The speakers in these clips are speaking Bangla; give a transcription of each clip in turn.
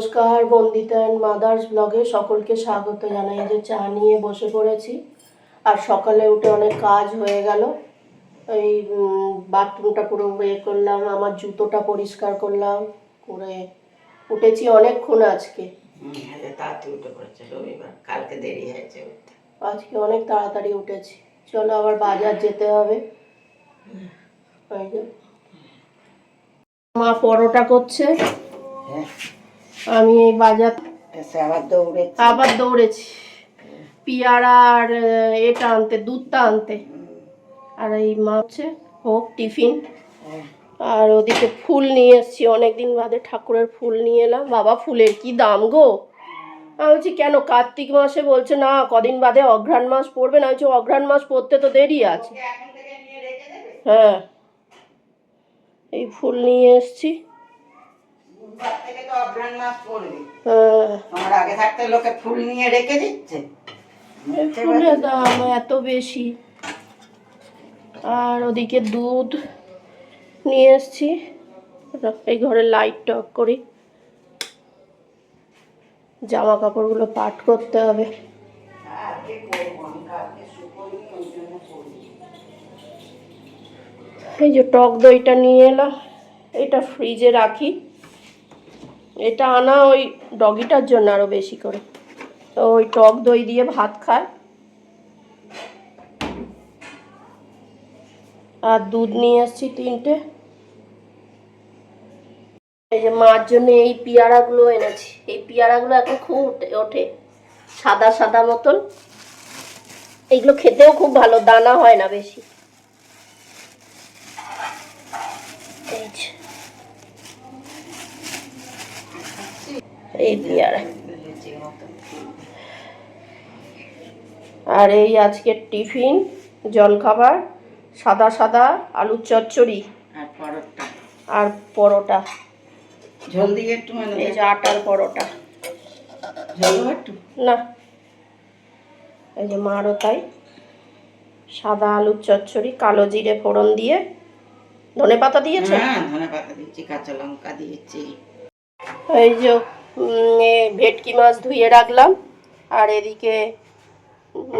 নমস্কার বন্দিতা অ্যান্ড মাদার্স ব্লগে সকলকে স্বাগত জানাই। যে চা নিয়ে বসে পড়েছি আর সকালে উঠে অনেক কাজ হয়ে গেল। এই বাথরুমটা পুরো ইয়ে করলাম আমার জুতোটা পরিষ্কার করলাম করে উঠেছি অনেকক্ষণ আজকে। তাড়াতাড়ি উঠে পড়েছে রবিবার কালকে দেরি হয়েছে আজকে অনেক তাড়াতাড়ি উঠেছি। চলো আবার বাজার যেতে হবে। মা পরোটা করছে। হ্যাঁ। আমি এই বাজার আবার দৌড়ে আবার দৌড়েছি। পিয়ারা আর এটা আনতে দুধটা আনতে। আর এই মা হচ্ছে হোক টিফিন। হ্যাঁ, আর ওদিকে ফুল নিয়ে এসেছি অনেকদিন বাদে ঠাকুরের ফুল নিয়ে এলাম। বাবা ফুলের কি দাম গো? আমি বলছি কেন? কার্তিক মাসে বলছে না কদিন বাদে অঘ্রাণ মাস পড়বে। না বলছি অঘ্রাণ মাস পড়তে তো দেরি আছে। হ্যাঁ। এই ফুল নিয়ে এসেছি। বুধবার থেকে তো অঘ্রাণ মাস পড়বে। হ্যাঁ। আমার আগে থাকতে লোকে ফুল নিয়ে রেখে দিচ্ছে। ফুলের দাম এত বেশি। আর ওদিকে দুধ নিয়ে এসছি। এই ঘরে লাইটটা অফ করি। জামা কাপড়গুলো পাট করতে হবে। এই যে টক দইটা নিয়ে এলাম। এটা ফ্রিজে রাখি। এটা আনা ওই ডগিটার জন্য আরও বেশি করে। তো ওই টক দই দিয়ে ভাত খায়। আর দুধ নিয়ে এসেছি তিনটে। এই যে মার জন্য এই পিয়ারাগুলো এনেছি। এই পিয়ারাগুলো এখন খুব ওঠে। সাদা সাদা মতন। এইগুলো খেতেও খুব ভালো, দানা হয় না বেশি এই যে। এই পেয়ারা আর। এই আজকের টিফিন জলখাবার সাদা সাদা আলুর চচ্চড়ি আর পরোটা। আর ঝোল দিয়ে একটু মানে এই যে আটার পরোটা। একটু? না। এই যে মারও তাই। সাদা আলুর চচ্চড়ি কালো জিরে ফোড়ন দিয়ে। ধনে পাতা দিয়েছে? হ্যাঁ ধনে পাতা দিচ্ছি কাঁচা লঙ্কা দিয়েছি। এই যে ভেটকি মাছ ধুয়ে রাখলাম আর এদিকে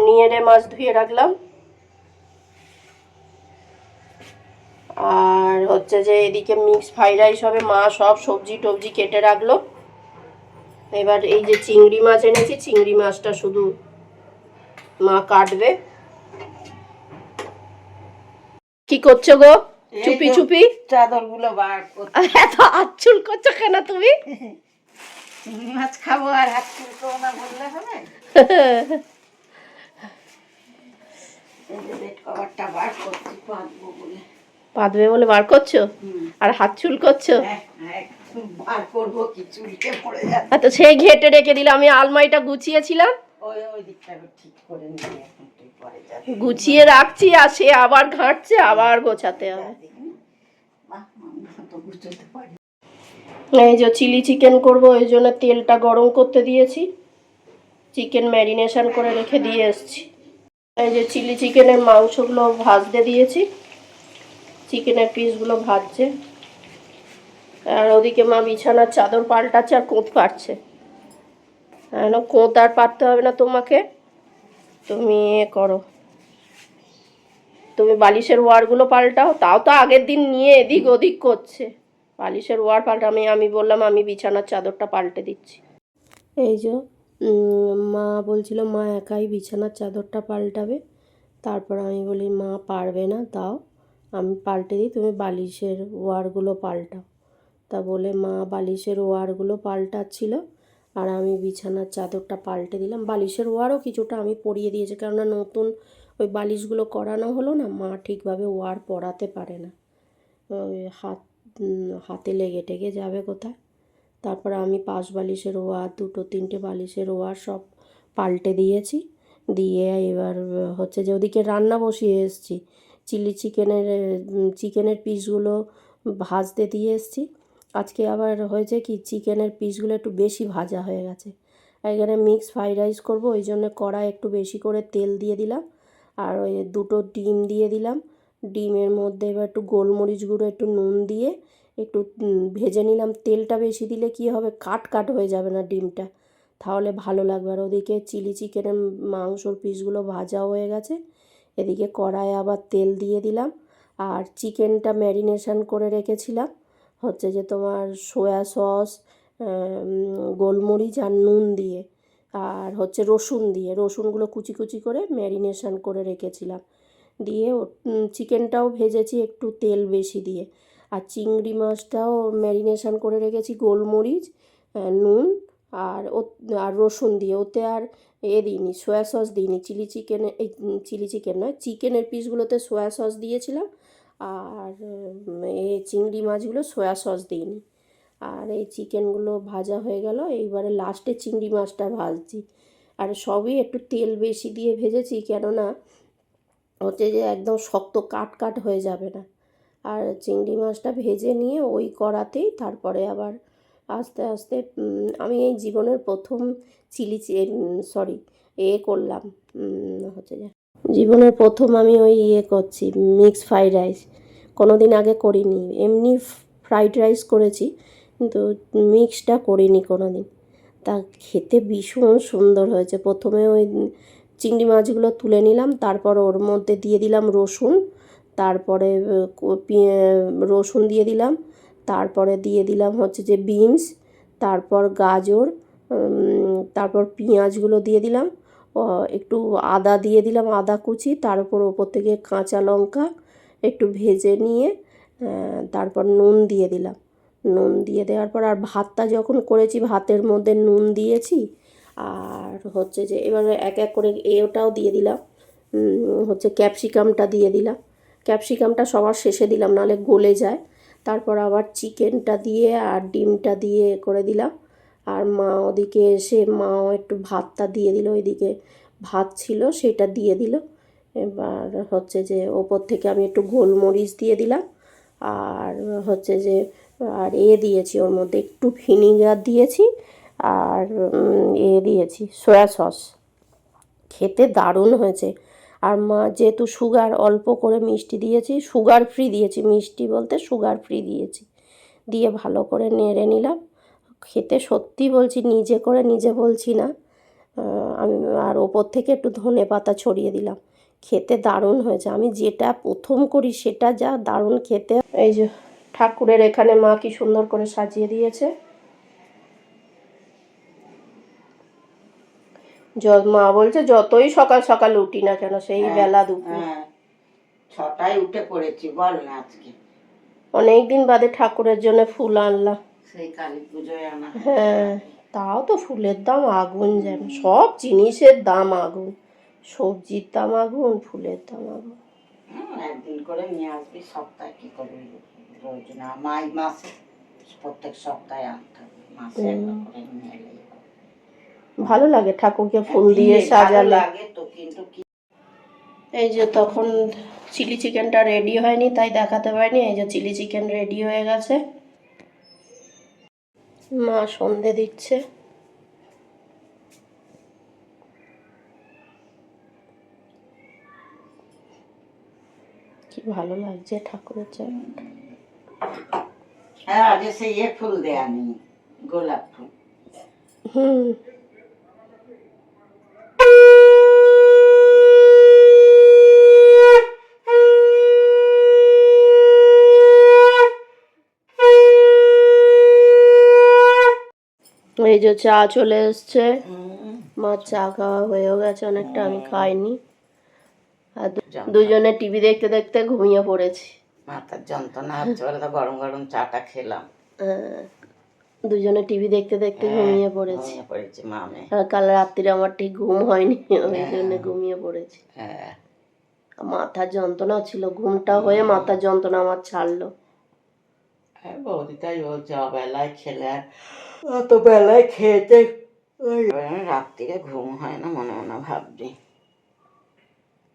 নিয়েরে মাছ ধুয়ে রাখলাম। আর হচ্ছে যে এদিকে মিক্স ফ্রাইড রাইস হবে মা সব সবজি টবজি কেটে রাখল। এবার এই যে চিংড়ি মাছ এনেছি চিংড়ি মাছটা শুধু মা কাটবে। কি করছ গো? চুপি চুপি? চাদরগুলো বার করতে এত আচ্ছুল করছ কেন তুমি? চিংড়ি মাছ খাব আর হাত চুলকো না বললে হবে? পাতবো বলে। বার করছ? আর হাত চুল করছ? হ্যাঁ, হ্যাঁ, বার করব কি চুলকে পড়ে যাবে তো সেই ঘেটে রেখে দিলে আমি আলমারিটা গুছিয়েছিলাম। গুছিয়ে রাখছি আর সে আবার ঘাঁটছে আবার গোছাতে হবে বাহ, আমি তো বুঝতে পারি এই যে চিলি চিকেন করব, এই জন্য তেলটা গরম করতে দিয়েছি। চিকেন ম্যারিনেশন করে রেখে দিয়ে এসছি। এই যে চিলি চিকেনের মাংসগুলো ভাজতে দিয়েছি। চিকেনের পিসগুলো ভাজছে। আর ওদিকে মা বিছানার চাদর পাল্টাচ্ছে আর কোঁত পারছে কেন কোঁত আর পারতে হবে না তোমাকে? তুমি এ করো। তুমি বালিশের ওয়ারগুলো পাল্টাও, তাও তো আগের দিন নিয়ে এদিক ওদিক করছে। বালিশের ওয়ার পাল্টা আমি বললাম, আমি বিছানার চাদরটা পাল্টে দিচ্ছি। এই যে মা বলছিল, মা একাই বিছানার চাদরটা পাল্টাবে। তারপর আমি বলি, মা পারবে না তাও আমি পাল্টে দিই, তুমি বালিশের ওয়ারগুলো পাল্টাও। তা বলে, মা বালিশের ওয়ারগুলো পাল্টাচ্ছিল, আর আমি বিছানার চাদরটা পাল্টে দিলাম। বালিশের ওয়ারও কিছুটা আমি পরিয়ে দিয়েছি, কেননা নতুন ওই বালিশগুলো করানো হলো না, মা ঠিকভাবে ওয়ার পরাতে পারে না। ওই হাত হাতে লেগে টেগে যাবে কোথায়? তারপর আমি পাঁচ বালিশের ওয়ার, দুটো, তিনটে বালিশের ওয়ার সব পাল্টে দিয়েছি। দিয়ে এবার হচ্ছে যে ওদিকে রান্না বসিয়ে এসেছি। চিলি চিকেনের চিকেনের পিসগুলো ভাজতে দিয়ে এসেছি। আজকে আবার হয়েছে কি, চিকেনের পিসগুলো একটু বেশি ভাজা হয়ে গেছে। এখানে মিক্স ফ্রাইড রাইস করব, ওই জন্য কড়াই একটু বেশি করে তেল দিয়ে দিলাম। আর ওই দুটো ডিম দিয়ে দিলাম। ডিমের মধ্যে এবার একটু গোলমরিচ গুঁড়ো, একটু নুন দিয়ে একটু ভেজে নিলাম। তেলটা বেশি দিলে কি হবে? কাট কাট হয়ে যাবে না ডিমটা। তাহলে ভালো লাগবে। আর ওদিকে চিলি চিকেনের মাংসর পিসগুলো ভাজা হয়ে গেছে। এদিকে কড়ায় আবার তেল দিয়ে দিলাম। আর চিকেনটা ম্যারিনেশন করে রেখেছিলাম। হচ্ছে যে তোমার সয়া সস গোলমরিচ আর নুন দিয়ে। আর হচ্ছে রসুন দিয়ে। রসুনগুলো কুচি কুচি করে ম্যারিনেশন করে রেখেছিলাম। দিয়ে চিকেনটাও ভেজেছি একটু তেল বেশি দিয়ে। আর চিংড়ি মাছটাও ম্যারিনেশন করে রেখেছি গোলমরিচ নুন আর ও, আর রসুন দিয়ে। ওতে আর এ দিইনি, সয়া সস দিইনি, চিলি চিকেনে, এই চিলি চিকেন নয়, চিকেনের পিসগুলোতে সয়া সস দিয়েছিলাম আর এ চিংড়ি মাছগুলো সয়া সস দিইনি। আর এই চিকেনগুলো ভাজা হয়ে গেল, এইবারে লাস্টে চিংড়ি মাছটা ভাজছি। আর সবই একটু তেল বেশি দিয়ে ভেজেছি, কেননা হচ্ছে যে একদম শক্ত কাট কাট হয়ে যাবে না। আর চিংড়ি মাছটা ভেজে নিয়ে ওই কড়াতেই তারপরে আবার আস্তে আস্তে আমি এই জীবনের প্রথম চিলি সরি এ করলাম হচ্ছে যে জীবনের প্রথম আমি ওই ইয়ে করছি মিক্স ফ্রাইড রাইস কোনো দিন আগে করিনি, এমনি ফ্রাইড রাইস করেছি, কিন্তু মিক্সটা করিনি কোনো দিন তা খেতে ভীষণ সুন্দর হয়েছে। প্রথমে ওই চিংড়ি মাছগুলো তুলে নিলাম, তারপর ওর মধ্যে দিয়ে দিলাম রসুন, তারপরে রসুন দিয়ে দিলাম, তারপরে দিয়ে দিলাম হচ্ছে যে বিনস, তারপর গাজর তারপর পেঁয়াজগুলো দিয়ে দিলাম একটু আদা দিয়ে দিলাম, আদা কুচি, তার উপর ওপর থেকে কাঁচা লঙ্কা একটু ভেজে নিয়ে তারপর নুন দিয়ে দিলাম। নুন দিয়ে দেওয়ার পর আর ভাতটা যখন করেছি, ভাতের মধ্যে নুন দিয়েছি আর হচ্ছে যে এবারে এক এক করে এটাও দিয়ে দিলাম। হচ্ছে ক্যাপসিকামটা দিয়ে দিলাম। ক্যাপসিকামটা সবার শেষে দিলাম, নাহলে গলে যায়। তারপর আবার চিকেনটা দিয়ে আর ডিমটা দিয়ে করে দিলাম। আর মা ওদিকে এসে, মাও একটু ভাতটা দিয়ে দিল, ওইদিকে ভাত ছিল, সেটা দিয়ে দিল। এবার হচ্ছে যে ওপর থেকে আমি একটু গোলমরিচ দিয়ে দিলাম। আর হচ্ছে যে, আর এ দিয়েছি ওর মধ্যে, একটু ভিনিগার দিয়েছি। আর এ দিয়েছি, সয়া সস। খেতে দারুণ হয়েছে। আর মা, যেহেতু সুগার অল্প করে মিষ্টি দিয়েছি, সুগার ফ্রি দিয়েছি, মিষ্টি বলতে সুগার ফ্রি দিয়েছি। দিয়ে ভালো করে নেড়ে নিলাম। খেতে সত্যি বলছি, নিজে করে নিজে বলছি না। আমি, আর ওপর থেকে একটু ধনে পাতা ছড়িয়ে দিলাম। খেতে দারুণ হয়েছে। আমি যেটা প্রথম করি সেটা যা দারুণ খেতে। এই যে ঠাকুরের এখানে মা কি সুন্দর করে সাজিয়ে দিয়েছে। মা বলছে যতই সকাল সকাল উঠি না কেন সেই হ্যাঁ, বেলা দুপুর। হ্যাঁ ছটায় উঠে পড়েছি বল না আজকে। অনেক দিন বাদে ঠাকুরের জন্য ফুল আনলাম। সেই কালী পুজোয় আনা হ্যাঁ। তাও তো ফুলের দাম আগুন যেন সব জিনিসের দাম আগুন। সবজির দাম আগুন ফুলের দাম আগুন। একদিন করে নিয়ে আসবি সপ্তাহে কি করবি রোজ না মাই মাসে প্রত্যেক সপ্তাহে আনতে হবে মাসে করে নিয়ে। ভালো লাগে ঠাকুরকে ফুল দিয়ে দিয়ে সাজালে। এই যে তখন চিলি চিকেনটা রেডি হয়নি তাই দেখাতে পারিনি। এই যে চিলি চিকেন রেডি হয়ে গেছে। মা সন্ধে দিচ্ছে। কি ভালো লাগছে ঠাকুরের জায়গাটা হ্যাঁ আজ সে ইয়ে ফুল দেয়া নেই গোলাপ ফুল। হুম। এই যে চা চলে এসছে। মা চা খাওয়া হয়েও গেছে অনেকটা আমি খাইনি। আর। দুজনে টিভি দেখতে দেখতে ঘুমিয়ে পড়েছি। মাথার যন্ত্রণা হচ্ছে বলে তো গরম গরম চাটা খেলাম। হ্যাঁ, দুজনে টিভি দেখতে দেখতে ঘুমিয়ে পড়েছি। আর কাল রাত্রিরে আমার ঠিক ঘুম হয়নি ওই জন্য ঘুমিয়ে পড়েছি। হ্যাঁ। মাথার যন্ত্রণা ছিল ঘুমটা হয়ে মাথার যন্ত্রণা আমার ছাড়লো। হ্যাঁ বৌদি তাই বলছে অবেলায় খেলে অত বেলায় খেতে রাত্রিরে ঘুম হয় না মনে মনে ভাবছি।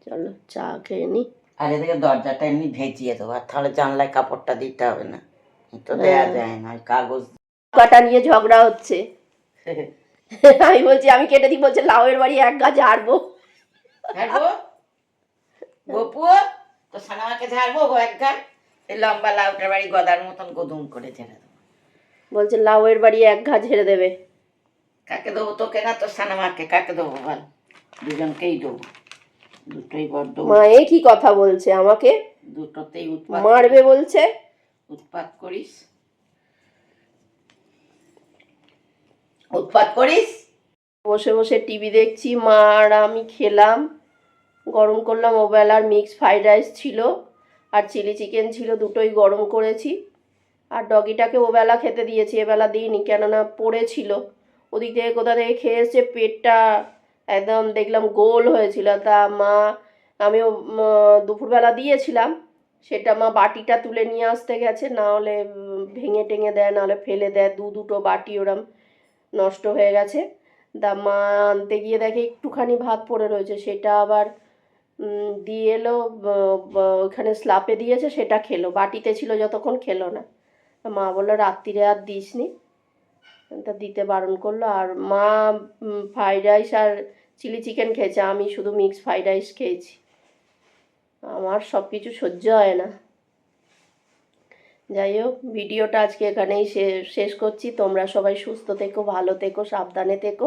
চলো চা খেয়ে নি। আর এদিকে দরজাটা এমনি ভেজিয়ে দেবো আর তাহলে জানলায় কাপড়টা দিতে হবে না। তো দেয়া যায় না কাগজ কাটা নিয়ে ঝগড়া হচ্ছে। আমি বলছি আমি কেটে দিই বলছে লাউয়ের বাড়ি এক গাছ ঝাড়বো। ঝাড়বো? গপু তো সানামাকে ঝাড়বো গো এক এই লম্বা লাউটার বাড়ি গদার মতন গদুম করে ছেড়ে দেবো। বলছে লাউয়ের বাড়ি এক ঘা ঝেড়ে দেবে। কাকে দেবো তোকে না তোর সানামাকে কাকে দেবো বল? দুজনকেই দেবো। দুটোই বড্ড মা এ কি কথা বলছে আমাকে। দুটোতেই উৎপাত মারবে বলছে। উৎপাত করিস? উৎপাত করিস? বসে বসে টিভি দেখছি মা আর আমি খেলাম। গরম করলাম ওবেলা আর মিক্স ফ্রাইড রাইস ছিল। আর চিলি চিকেন ছিল দুটোই গরম করেছি। আর ডগিটাকে ওবেলা খেতে দিয়েছি, এবেলা দিইনি, কেননা পড়েছিল। ওদিক থেকে কোথা থেকে খেয়ে এসছে পেটটা একদম দেখলাম গোল হয়েছিল। তা মা, আমিও দুপুরবেলা দিয়েছিলাম, সেটা মা বাটিটা তুলে নিয়ে আসতে গেছে, না হলে ভেঙে টেঙে দেয়, না হলে ফেলে দেয়, দু দুটো বাটি ওরম নষ্ট হয়ে গেছে। দা মা আনতে গিয়ে দেখে একটুখানি ভাত পড়ে রয়েছে, সেটা আবার দিয়ে এলো ওখানে স্লাপে দিয়েছে, সেটা খেলো। বাটিতে ছিল যতক্ষণ, খেলো না। মা বলল রাত্রিরে আর দিসনি। তা দিতে বারণ করল। আর মা ফ্রাইড রাইস আর চিলি চিকেন খেয়েছে। আমি শুধু মিক্স ফ্রাইড রাইস খেয়েছি। আমার সব কিছু সহ্য হয় না। যাই হোক ভিডিওটা আজকে এখানেই শেষ করছি। তোমরা সবাই সুস্থ থেকো, ভালো থেকো, সাবধানে থেকো।